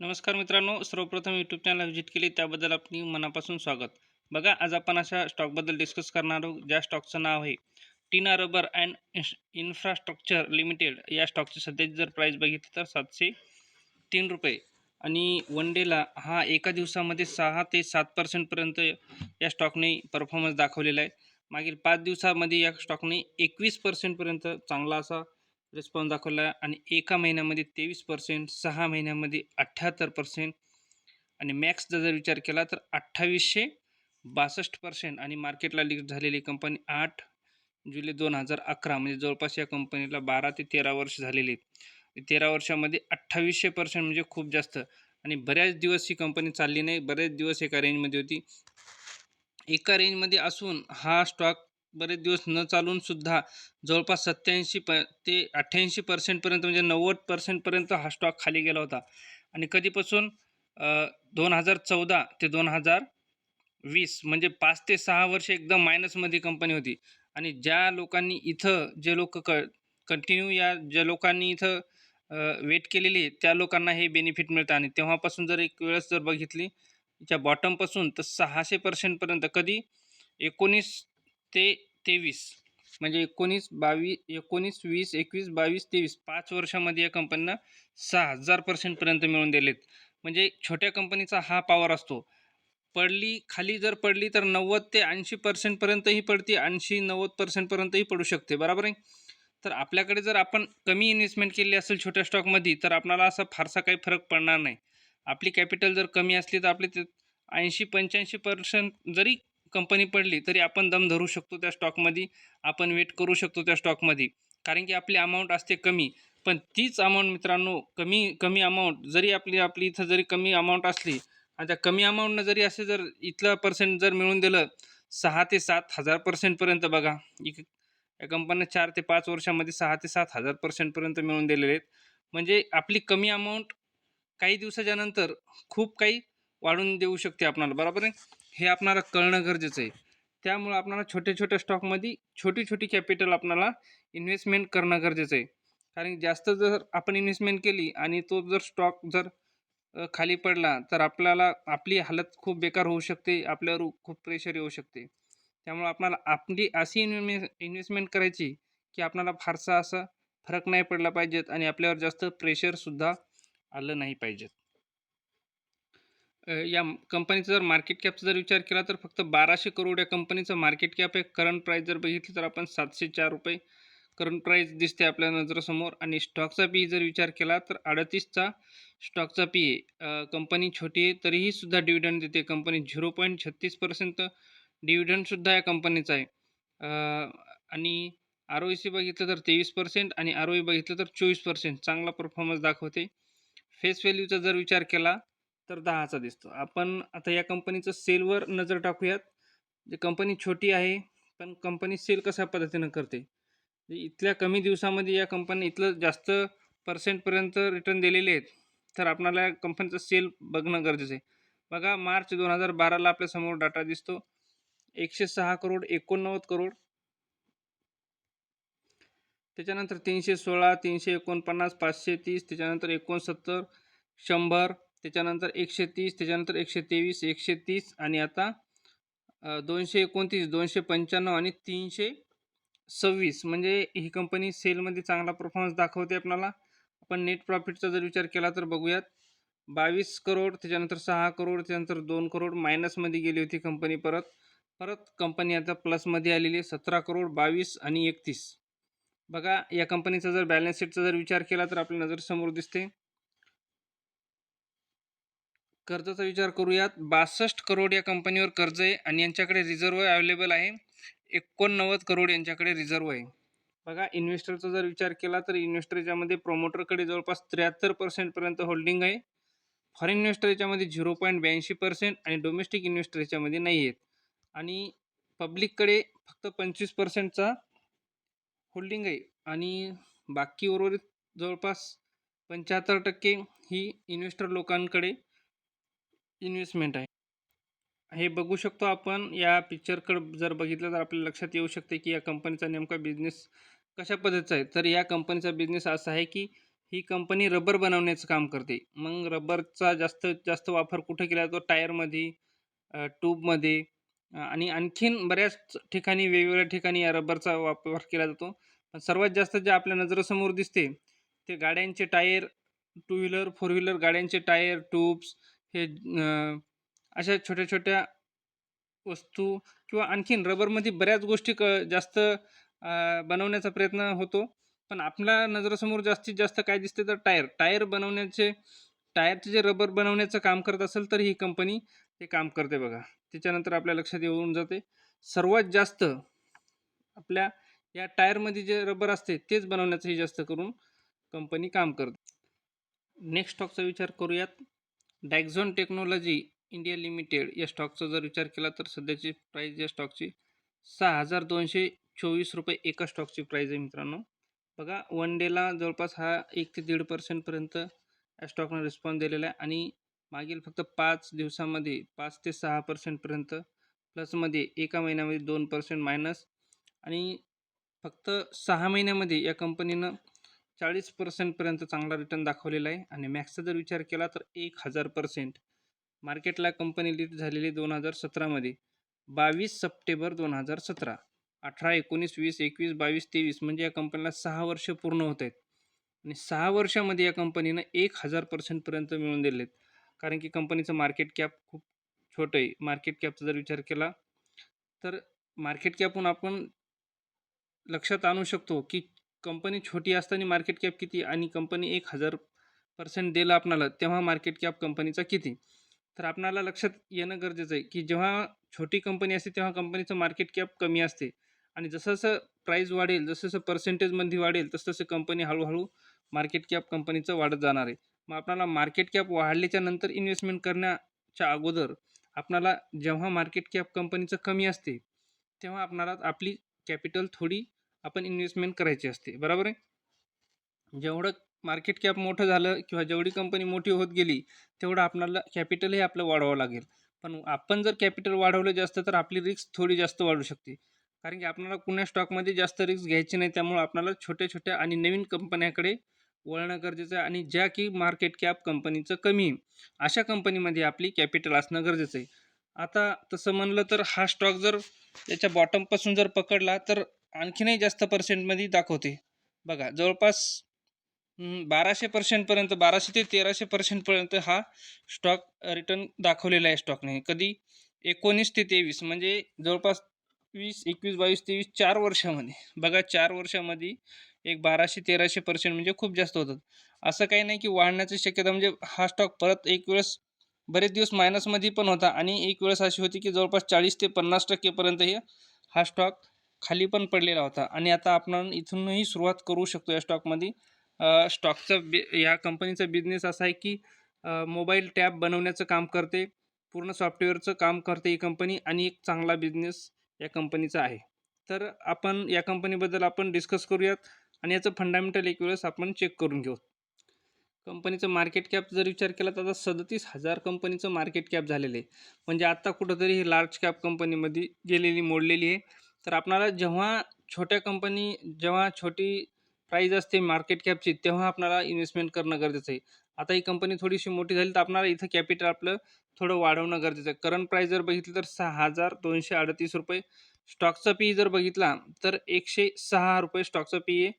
नमस्कार मित्रांनो सर्वप्रथम यूट्यूब चॅनल व्हिजिट केली त्याबद्दल आपली मनापासून स्वागत. बघा आज आपण अशा स्टॉकबद्दल डिस्कस करणार आहोत ज्या स्टॉकचं नाव आहे Tinna rubber and infrastructure limited. या स्टॉकची सध्याची जर प्राईस बघितली तर सातशे तीन रुपये. आणि वन डेला हा एका दिवसामध्ये सहा ते सात पर्सेंटपर्यंत या स्टॉकने परफॉर्मन्स दाखवलेला आहे. मागील पाच दिवसामध्ये या स्टॉकने एकवीस पर्सेंटपर्यंत चांगला असा रिस्पॉन्स दाखवला आहे आणि एका महिन्यामध्ये तेवीस पर्सेंट सहा महिन्यामध्ये अठ्ठ्याहत्तर पर्सेंट आणि मॅक्सचा जर विचार केला तर अठ्ठावीसशे बासष्ट पर्सेंट आणि मार्केटला लिस्ट झालेली कंपनी आठ जुलै दोन हजार अकरा म्हणजे जवळपास या कंपनीला बारा ते तेरा वर्ष झालेली आहेत. तेरा वर्षामध्ये अठ्ठावीसशे पर्सेंट म्हणजे खूप जास्त. आणि बऱ्याच दिवस ही कंपनी चालली नाही बरेच दिवस एका रेंजमध्ये होती. एका रेंजमध्ये असून हा स्टॉक बरेच दिवस न चालून सुद्धा जवळपास सत्याऐंशी प ते अठ्ठ्याऐंशी पर्सेंटपर्यंत म्हणजे नव्वद पर्सेंटपर्यंत हा स्टॉक खाली गेला होता. आणि कधीपासून? दोन हजार चौदा ते दोन हजार वीस म्हणजे पाच ते सहा वर्ष एकदम मायनसमध्ये कंपनी होती. आणि ज्या लोकांनी इथं जे लोक क कंटिन्यू या ज्या लोकांनी इथं वेट केलेली त्या लोकांना हे बेनिफिट मिळतं. आणि तेव्हापासून जर एक वेळेस जर बघितली त्या बॉटमपासून तर सहाशे पर्सेंटपर्यंत कधी? एकोणीस ते तेवीस. म्हणजे एकोणीस बावीस एकोणीस वीस एकवीस बावीस तेवीस पाच वर्षामध्ये या कंपनीनं सहा हजार पर्सेंटपर्यंत मिळून दिलेत. म्हणजे छोट्या कंपनीचा हा पॉवर असतो. पडली खाली जर पडली तर नव्वद ते ऐंशी पर्सेंटपर्यंतही पडते ऐंशी नव्वद पर्सेंटपर्यंतही पडू शकते. बरोबर आहे? तर आपल्याकडे जर आपण कमी इन्व्हेस्टमेंट केली असेल छोट्या स्टॉकमध्ये तर आपल्याला असा फारसा काही फरक पडणार नाही. आपली कॅपिटल जर कमी असली तर आपली ते ऐंशी पंच्याऐंशी पर्सेंट जरी कंपनी पडली तरी आपण दम धरू शकतो त्या स्टॉकमध्ये. आपण वेट करू शकतो त्या स्टॉकमध्ये. कारण की आपली अमाऊंट असते कमी. पण तीच अमाऊंट मित्रांनो कमी कमी अमाऊंट जरी आपली आपली इथं जरी कमी अमाऊंट असली आणि त्या कमी अमाऊंटनं जरी असे जर इथलं पर्सेंट जर मिळून दिलं सहा ते सात हजार पर्सेंटपर्यंत बघा. इक या कंपन्या चार ते पाच वर्षामध्ये सहा ते सात हजार पर्सेंटपर्यंत मिळून दिलेले आहेत. म्हणजे आपली कमी अमाऊंट काही दिवसाच्या नंतर खूप काही वाढून देऊ शकते आपणाला बरोबर आहे? हे आपणाला कळणं गरजेचं आहे. त्यामुळं आपणाला छोट्या छोट्या स्टॉकमध्ये छोटी छोटी कॅपिटल आपणाला इन्व्हेस्टमेंट करणं गरजेचं आहे. कारण जास्त जर आपण इन्व्हेस्टमेंट केली आणि तो जर स्टॉक जर खाली पडला तर आपल्याला आपली हालत खूप बेकार होऊ शकते आपल्यावर खूप प्रेशर येऊ शकते. त्यामुळं आपणाला आपली अशी इन्व्हे इन्व्हेस्टमेंट करायची की आपणाला फारसा असा फरक नाही पडला पाहिजेत आणि आपल्यावर जास्त प्रेशरसुद्धा आलं नाही पाहिजेत. या कंपनीचा जर मार्केट कॅपचा जर विचार केला तर फक्त बाराशे करोड या कंपनीचं मार्केट कॅप आहे करंट प्राईस जर बघितली तर आपण सातशे चार रुपये करंट प्राईस दिसते आपल्या नजरेसमोर. आणि स्टॉकचा पी जर विचार केला तर अडतीसचा स्टॉकचा पी आहे कंपनी छोटी आहे तरीही सुद्धा डिव्हिडंड देते. कंपनी झिरो पॉईंट छत्तीस पर्सेंट डिव्हिडंडसुद्धा या कंपनीचा आहे. आणि आर ओ सी बघितलं तर तेवीस पर्सेंट आणि आर ओ बघितलं तर चोवीस पर्सेंट चांगला परफॉर्मन्स दाखवते. फेस व्हॅल्यूचा जर विचार केला तर दहाचा दिसतो. आपण आता या कंपनीचं सेलवर नजर टाकूयात. जे कंपनी छोटी आहे पण कंपनी सेल कशा पद्धतीनं करते? इथल्या कमी दिवसामध्ये या कंपनी इथलं जास्त पर्सेंटपर्यंत रिटर्न दिलेले आहेत तर आपणाला या कंपनीचं सेल बघणं गरजेचं आहे. बघा मार्च दोन हजार बाराला आपल्यासमोर डाटा दिसतो. एकशे सहा करोड एकोणनव्वद करोड. त्याच्यानंतर तीनशे सोळा तीनशे एकोणपन्नास पाचशे तीस त्याच्यानंतर एकोणसत्तर शंभर त्याच्यानंतर एकशे तीस त्याच्यानंतर एकशे तेवीस एकशे तीस आणि आता दोनशे एकोणतीस दोनशे पंच्याण्णव आणि तीनशे सव्वीस. म्हणजे ही कंपनी सेलमध्ये चांगला परफॉर्मन्स दाखवते आपल्याला. आपण नेट प्रॉफिटचा जर विचार केला तर बघूयात. बावीस करोड त्याच्यानंतर सहा करोड त्याच्यानंतर दोन करोड मायनसमध्ये गेली होती कंपनी परत. परत कंपनी आता प्लसमध्ये आलेली आहे सतरा करोड बावीस आणि एकतीस. बघा या कंपनीचा जर बॅलन्स शीटचा जर विचार केला तर आपल्या नजरसमोर दिसते कर्जाचा विचार करूयात. बासष्ट करोड या कंपनीवर कर्ज आहे आणि यांच्याकडे रिझर्व अवेलेबल आहे. एकोणनव्वद करोड यांच्याकडे रिझर्व आहे. बघा इन्व्हेस्टरचा जर विचार केला तर इन्व्हेस्टर याच्यामध्ये प्रोमोटरकडे जवळपास त्र्याहत्तर पर्सेंटपर्यंत होल्डिंग आहे. फॉरेन इन्व्हेस्टर याच्यामध्ये झिरो पॉईंट ब्याऐंशी पर्सेंट आणि डोमेस्टिक इन्व्हेस्टर याच्यामध्ये नाही आहेत. आणि पब्लिककडे फक्त पंचवीस पर्सेंटचा होल्डिंग आहे. आणि बाकी उर्वरित जवळपास पंच्याहत्तर टक्के ही इन्व्हेस्टर लोकांकडे इन्व्हेस्टमेंट आहे. हे बघू शकतो आपण या पिक्चरकडं जर बघितलं तर आपल्या लक्षात येऊ शकते की या कंपनीचा नेमका बिझनेस कशा पद्धतीचा आहे. तर या कंपनीचा बिझनेस असा आहे की ही कंपनी रबर बनवण्याचं काम करते. मग रबरचा जास्त जास्त वापर कुठे केला जातो? टायरमध्ये ट्यूबमध्ये आणि आणखीन बऱ्याच ठिकाणी वेगवेगळ्या ठिकाणी या रबरचा वापर केला जातो. पण सर्वात जास्त जे आपल्या नजरेसमोर दिसते ते गाड्यांचे tyre two wheeler four wheeler गाड्यांचे टायर ट्यूब्स हे अशा छोट्या छोट्या वस्तू किंवा आणखीन रबरमध्ये बऱ्याच गोष्टी क जास्त बनवण्याचा प्रयत्न होतो. पण आपल्या नजरासमोर जास्तीत जास्त काय दिसते तर टायर. टायर बनवण्याचे टायरचे जे रबर बनवण्याचं काम करत असेल तर ही कंपनी ते काम करते बघा. त्याच्यानंतर आपल्या लक्षात येऊन जाते. सर्वात जास्त आपल्या या टायरमध्ये जे रबर असते तेच बनवण्याचंही जास्त करून कंपनी काम करते. नेक्स्ट स्टॉकचा विचार करूयात. डायक्झॉन टेक्नॉलॉजी इंडिया लिमिटेड या स्टॉकचा जर विचार केला तर सध्याची प्राईज या स्टॉकची सहा हजार दोनशे चोवीस रुपये एका स्टॉकची प्राईज आहे मित्रांनो. बघा वन डेला जवळपास हा एक ते दीड पर्सेंटपर्यंत या स्टॉकनं रिस्पॉन्स दिलेला आहे आणि मागील फक्त पाच दिवसामध्ये पाच ते सहा पर्सेंटपर्यंत प्लसमध्ये एका महिन्यामध्ये दोन पर्सेंट मायनस आणि फक्त सहा महिन्यामध्ये या कंपनीनं चाळीस पर्सेंटपर्यंत चांगला रिटर्न दाखवलेला आहे. आणि मॅक्सचा जर विचार केला तर एक हजार पर्सेंट मार्केटला कंपनी लिस्ट झालेली दोन हजार सतरामध्ये बावीस सप्टेंबर दोन हजार सतरा. अठरा एकोणीस वीस एकवीस बावीस तेवीस म्हणजे या कंपनीला सहा वर्ष पूर्ण होत आहेत. आणि सहा वर्षामध्ये या कंपनीनं एक हजार पर्सेंटपर्यंत मिळवून दिलेत आहेत. कारण की कंपनीचं मार्केट कॅप खूप छोटं आहे. मार्केट कॅपचा जर विचार केला तर मार्केट कॅपहून आपण लक्षात आणू शकतो की कंपनी छोटी असताना मार्केट कॅप किती आणि कंपनी एक हजार पर्सेंट दिलं आपणाला तेव्हा मार्केट कॅप कंपनीचा किती? तर आपणाला लक्षात येणं गरजेचं आहे की जेव्हा छोटी कंपनी असते तेव्हा कंपनीचं मार्केट कॅप कमी असते. आणि जसं जसं प्राईज वाढेल जसं जसं पर्सेंटेजमध्ये वाढेल तसं तसं कंपनी हळूहळू मार्केट कॅप कंपनीचं वाढत जाणार आहे. मग आपणाला मार्केट कॅप वाढल्याच्या नंतर इन्व्हेस्टमेंट करण्याच्या अगोदर आपणाला जेव्हा मार्केट कॅप कंपनीचं कमी असते तेव्हा आपणाला आपली कॅपिटल थोडी आपण इन्व्हेस्टमेंट करायची असते. बरोबर आहे? जेवढं मार्केट कॅप मोठं झालं किंवा जेवढी कंपनी मोठी होत गेली तेवढं आपल्याला कॅपिटलही आपलं वाढवावं लागेल. पण आपण जर कॅपिटल वाढवलं जास्त तर आपली रिस्क थोडी जास्त वाढू शकते. कारण की आपल्याला कुण्या स्टॉकमध्ये जास्त रिस्क घ्यायची नाही त्यामुळे आपल्याला छोट्या छोट्या आणि नवीन कंपन्याकडे वळणं गरजेचं आहे आणि ज्या की मार्केट कॅप कंपनीचं कमी आहे. अशा कंपनीमध्ये आपली कॅपिटल असणं गरजेचं आहे. आता तसं म्हणलं तर हा स्टॉक जर त्याच्या बॉटमपासून जर पकडला तर आणखीनही जास्त पर्सेंटमध्ये दाखवते. बघा जवळपास बाराशे पर्सेंटपर्यंत बाराशे ते तेराशे पर्सेंटपर्यंत हा स्टॉक रिटर्न दाखवलेला आहे स्टॉकने कधी? एकोणीस ते तेवीस म्हणजे जवळपास वीस एकवीस बावीस तेवीस चार वर्षामध्ये. बघा चार वर्षामध्ये एक बाराशे तेराशे पर्सेंट म्हणजे खूप जास्त होतात. असं काही नाही की वाढण्याची शक्यता म्हणजे हा स्टॉक परत एक वेळेस बरेच दिवस मायनसमध्ये पण होता आणि एक वेळेस अशी होती की जवळपास चाळीस ते पन्नास टक्केपर्यंत हे हा स्टॉक खाली पण पडलेला होता. आणि आता आपण इथूनही सुरुवात करू शकतो या स्टॉकमध्ये. स्टॉकचा बि या कंपनीचा बिझनेस असा आहे की मोबाईल टॅब बनवण्याचं काम करते पूर्ण सॉफ्टवेअरचं काम करते ही कंपनी आणि एक चांगला बिझनेस या कंपनीचा आहे. तर आपण या कंपनीबद्दल आपण डिस्कस करूयात आणि याचं फंडामेंटल एक वेळेस आपण चेक करून घेऊ कंपनीचं मार्केट कॅप जर विचार केला तर आता सदतीस हजार कंपनीचं मार्केट कॅप झालेलं आहे. म्हणजे आत्ता कुठंतरी ही लार्ज कॅप कंपनीमध्ये गेलेली मोडलेली आहे. तर आपणाला जेव्हा छोट्या कंपनी जेव्हा छोटी प्राईज असते मार्केट कॅपची तेव्हा आपणाला इन्व्हेस्टमेंट करणं गरजेचं आहे. आता ही कंपनी थोडीशी मोठी झाली तर आपल्याला इथं कॅपिटल आपलं थोडं वाढवणं गरजेचं आहे. करंट प्राईस जर बघितलं तर सहा हजार दोनशे अडतीस रुपये स्टॉकचा पी जर बघितला तर एकशे सहा रुपये स्टॉकचा पी आहे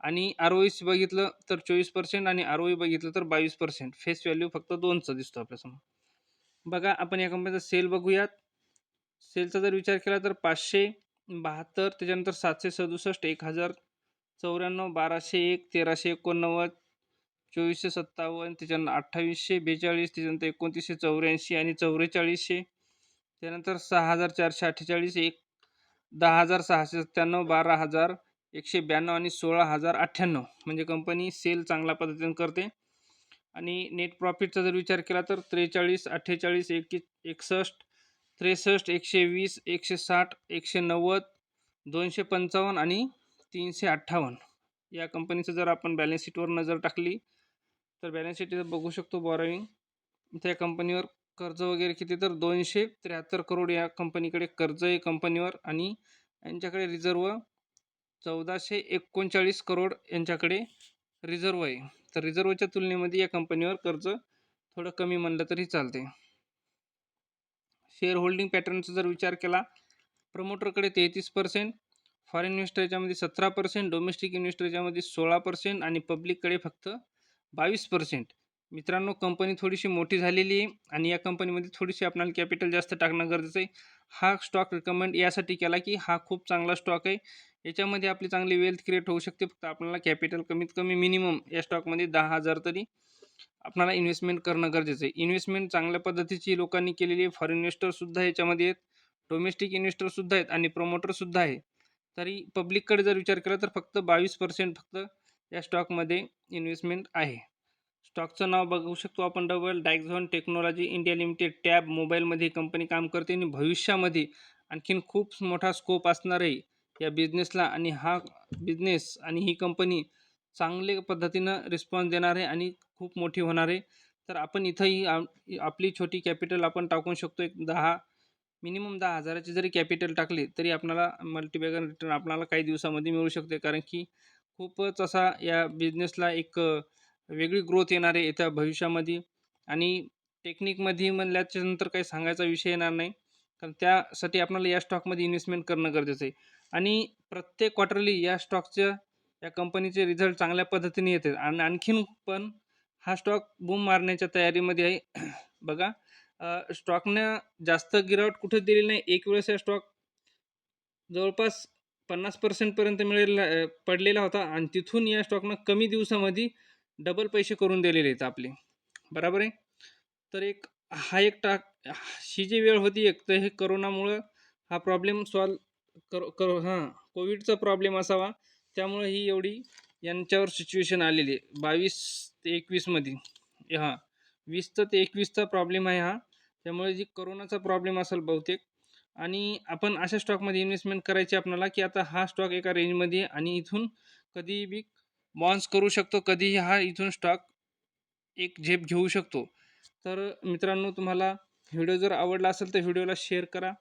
आणि आर ओ सी बघितलं तर चोवीस पर्सेंट आणि आर ओ बघितलं तर बावीस पर्सेंट फेस व्हॅल्यू फक्त दोनचं दिसतो आपल्यासमोर बघा आपण या कंपनीचा सेल बघूयात. सेलचा जर विचार केला तर पाचशे बहात्तर त्याच्यानंतर सातशे सदुसष्ट एक हजार चौऱ्याण्णव बाराशे एक तेराशे एकोणनव्वद चोवीसशे सत्तावन्न त्याच्यानंतर अठ्ठावीसशे बेचाळीस त्याच्यानंतर एकोणतीसशे चौऱ्याऐंशी आणि चौवेचाळीसशे त्यानंतर सहा हजार चारशे अठ्ठेचाळीस एक दहा हजार सहाशे सत्त्याण्णव बारा हजार एकशे ब्याण्णव आणि सोळा हजार अठ्ठ्याण्णव. म्हणजे कंपनी सेल चांगल्या पद्धतीने करते. आणि नेट प्रॉफिटचा जर विचार केला तर त्रेचाळीस अठ्ठेचाळीस एक एकसष्ट त्रेसष्ट एकशे वीस एकशे साठ एकशे नव्वद दोनशे पंचावन्न आणि तीनशे अठ्ठावन्न. या कंपनीचं जर आपण बॅलन्स शीटवर नजर टाकली तर बॅलन्स शीट इथं बघू शकतो बॉरोईंग त्या या कंपनीवर कर्ज वगैरे किती तर दोनशे त्र्याहत्तर करोड या कंपनीकडे कर्ज आहे कंपनीवर आणि यांच्याकडे रिझर्व चौदाशे एकोणचाळीस करोड यांच्याकडे रिझर्व आहे. तर रिझर्वच्या तुलनेमध्ये या कंपनीवर कर्ज थोडं कमी म्हणलं तरी चालते शेअर होल्डिंग पॅटर्नचा जर विचार केला प्रमोटरकडे तेहतीस पर्सेंट फॉरेन इन्व्हेस्टर याच्यामध्ये सतरा पर्सेंट डोमेस्टिक इन्व्हेस्टर याच्यामध्ये सोळा पर्सेंट आणि पब्लिककडे फक्त बावीस पर्सेंट मित्रांनो कंपनी थोडीशी मोठी झालेली आहे आणि या कंपनीमध्ये थोडीशी आपल्याला कॅपिटल जास्त टाकणं गरजेचं आहे. हा स्टॉक रिकमेंड यासाठी केला की हा खूप चांगला स्टॉक आहे. याच्यामध्ये आपली चांगली वेल्थ क्रिएट होऊ शकते. फक्त आपल्याला कॅपिटल कमीत कमी मिनिमम या स्टॉकमध्ये दहा हजार तरी आपणाला इन्व्हेस्टमेंट करणं गरजेचं आहे. इन्व्हेस्टमेंट चांगल्या पद्धतीची लोकांनी केलेली आहे. फॉरेन इन्व्हेस्टरसुद्धा याच्यामध्ये आहेत. डोमेस्टिक इन्व्हेस्टरसुद्धा आहेत आणि प्रमोटरसुद्धा आहे. तरी पब्लिककडे जर विचार केला तर फक्त बावीस पर्सेंट फक्त या स्टॉकमध्ये इन्व्हेस्टमेंट आहे. स्टॉकचं नाव बघू शकतो आपण double Dixon technology India limited tab मोबाईलमध्ये कंपनी काम करते आणि भविष्यामध्ये आणखीन खूप मोठा स्कोप असणार आहे या बिझनेसला आणि हा बिझनेस आणि ही कंपनी चांगल्या पद्धतीनं रिस्पॉन्स देणार आहे आणि खूप मोठी होणार आहे. तर आपण इथंही आ- आपली छोटी कॅपिटल आपण टाकू शकतो एक दहा मिनिमम दहा हजाराची जरी कॅपिटल टाकली तरी आपल्याला मल्टीबॅगर रिटर्न आपल्याला काही दिवसामध्ये मिळू शकते. कारण की खूपच असा या बिझनेसला एक वेगळी ग्रोथ येणार आहे येत्या भविष्यामध्ये. आणि टेक्निकमध्ये म्हणल्याच्या नंतर काही सांगायचा विषय येणार नाही. कारण त्यासाठी आपल्याला या स्टॉकमध्ये इन्व्हेस्टमेंट करणं गरजेचं आहे. आणि प्रत्येक क्वार्टरली या स्टॉकच्या या कंपनीचे रिझल्ट चांगल्या पद्धतीने येते आणि आणखीन पण हा स्टॉक बूम मारण्याच्या तयारीमध्ये आहे. बघा स्टॉकनं जास्त गिरावट कुठे दिलेली नाही. एक वेळेस हा स्टॉक जवळपास पन्नास पर्सेंटपर्यंत मिळेल पडलेला होता आणि तिथून या स्टॉकनं कमी दिवसामध्ये डबल पैसे करून दिलेले आहेत आपले. बरोबर आहे? तर एक हा एक टाक ही जी वेळ होती एक तर हे करोनामुळं हा प्रॉब्लेम सॉल्व करो करो हां कोविडचा प्रॉब्लेम असावा. त्यामुळे ही एवढी यांच्यावर सिच्युएशन आलेली आहे. बावीस ते एकवीसमध्ये हां. वीस ते एकवीसचा प्रॉब्लेम आहे हा. त्यामुळे जी करोनाचा प्रॉब्लेम असेल बहुतेक. आणि आपण अशा स्टॉकमध्ये इन्व्हेस्टमेंट करायची आपल्याला की आता हा स्टॉक एका रेंजमध्ये आणि इथून कधीही बी बॉन्स करू शकतो कधीही हा इथून स्टॉक एक झेप घेऊ शकतो. तर मित्रांनो तुम्हाला व्हिडिओ जर आवडला असेल तर व्हिडिओला शेअर करा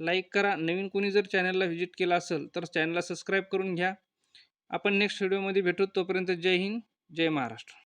लाईक करा. नवीन कोणी जर चॅनलला व्हिजिट केला असेल तर चॅनलला सबस्क्राईब करून घ्या. आपण नेक्स्ट व्हिडिओमध्ये भेटू. तोपर्यंत जय हिंद जय महाराष्ट्र.